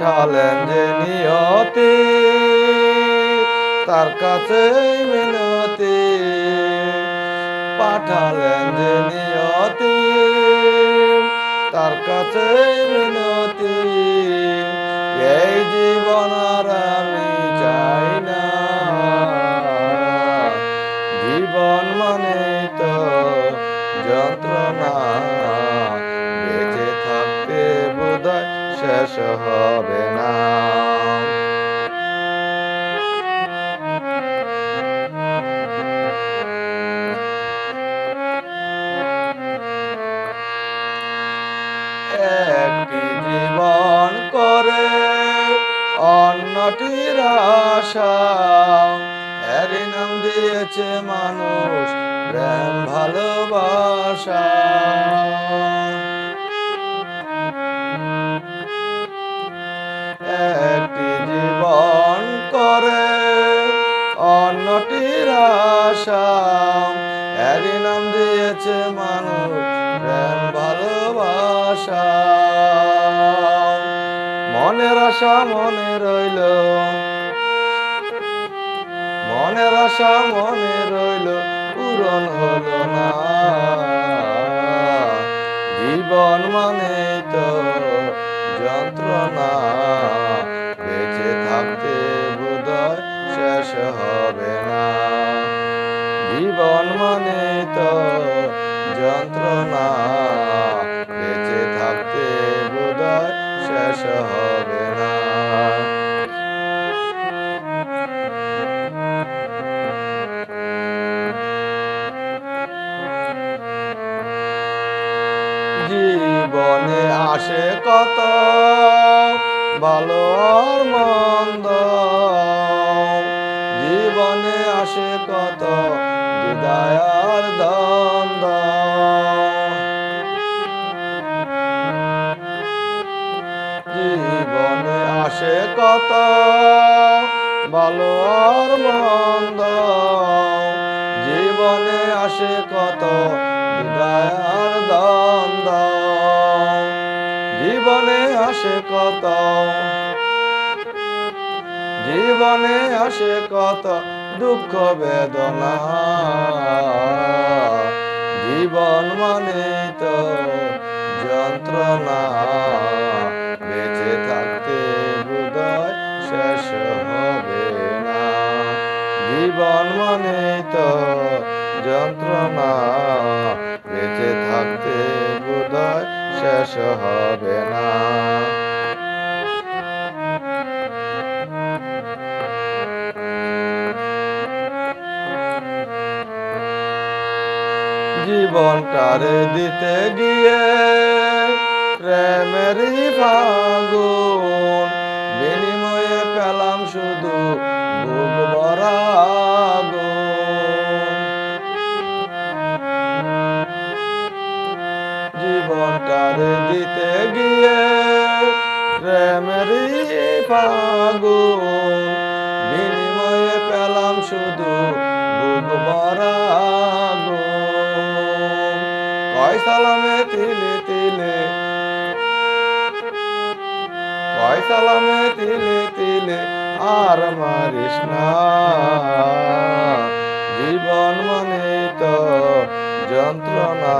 পাঠালেন যে নিয়তি তার কাছে মিনতি। পাঠালেন যে শেষ হবে না। জীবন করে নাম দিয়েছে মানুষ প্রেম ভালোবাসা। অন্যটির আশা। এরই নাম দিয়েছে মানুষ প্রেম, ভালোবাসা। মনের আশা মনে রইল। মনের আশা মনে রইল, পূরণ হলো না। হবে না। জীবন মানে তো যন্ত্রণা, বেঁচে থাকতে বোধহয় শেষ হবে না। জীবনে আসে কত ভালো মন্দ। জীবনে আসে কত বিদায় আর দ্বন্দ্ব। জীবনে আসে কত ভালো আর মন্দ। জীবনে আসে কত বিদায় আর দ্বন্দ্ব। জীবনে আসে কত জীবনে আসে কত দুঃখ বেদনা। জীবন মানে তো যন্ত্রণা। বেঁচে থাকতে হৃদয় শেষ হবে না। জীবন মানে তো যন্ত্রণা। বেঁচে থাকতে হৃদয় শেষ হবে না। জীবনটারে দিতে গিয়ে প্রেমেরই ফাগুন, বিনিময়ে পেলাম শুধু বুক ভরা। দিতে গিয়ে প্রেমেরই ফাগুন, বিনিময়ে পেলাম শুধু বুক আগুন। কয় সালামে তিলে তিলে। কয় সালামে তিলে তিলে আর মারিস না। জীবন মানে তো যন্ত্রণা,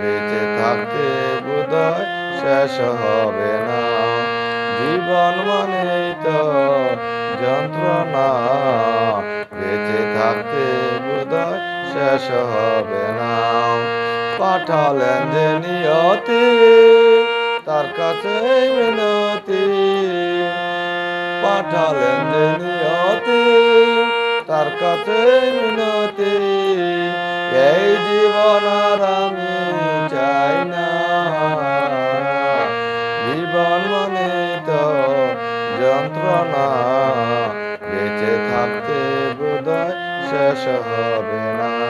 বেঁচে থাকতে বোধহয় শেষ হবে না। জীবন মানে তো যন্ত্রণা, বেঁচে থাকতে বোধহয় শেষ হবে না। পাঠালেন যে নিয়তি, তার কাছে মিনতি। পাঠালেন যে নিয়তি, তার কাছে মিনতি। এই জীবন আর আমি চাই না। জীবন মানে তো যন্ত্রণা, বেঁচে থাকতে বোধহয় শেষ হবে না।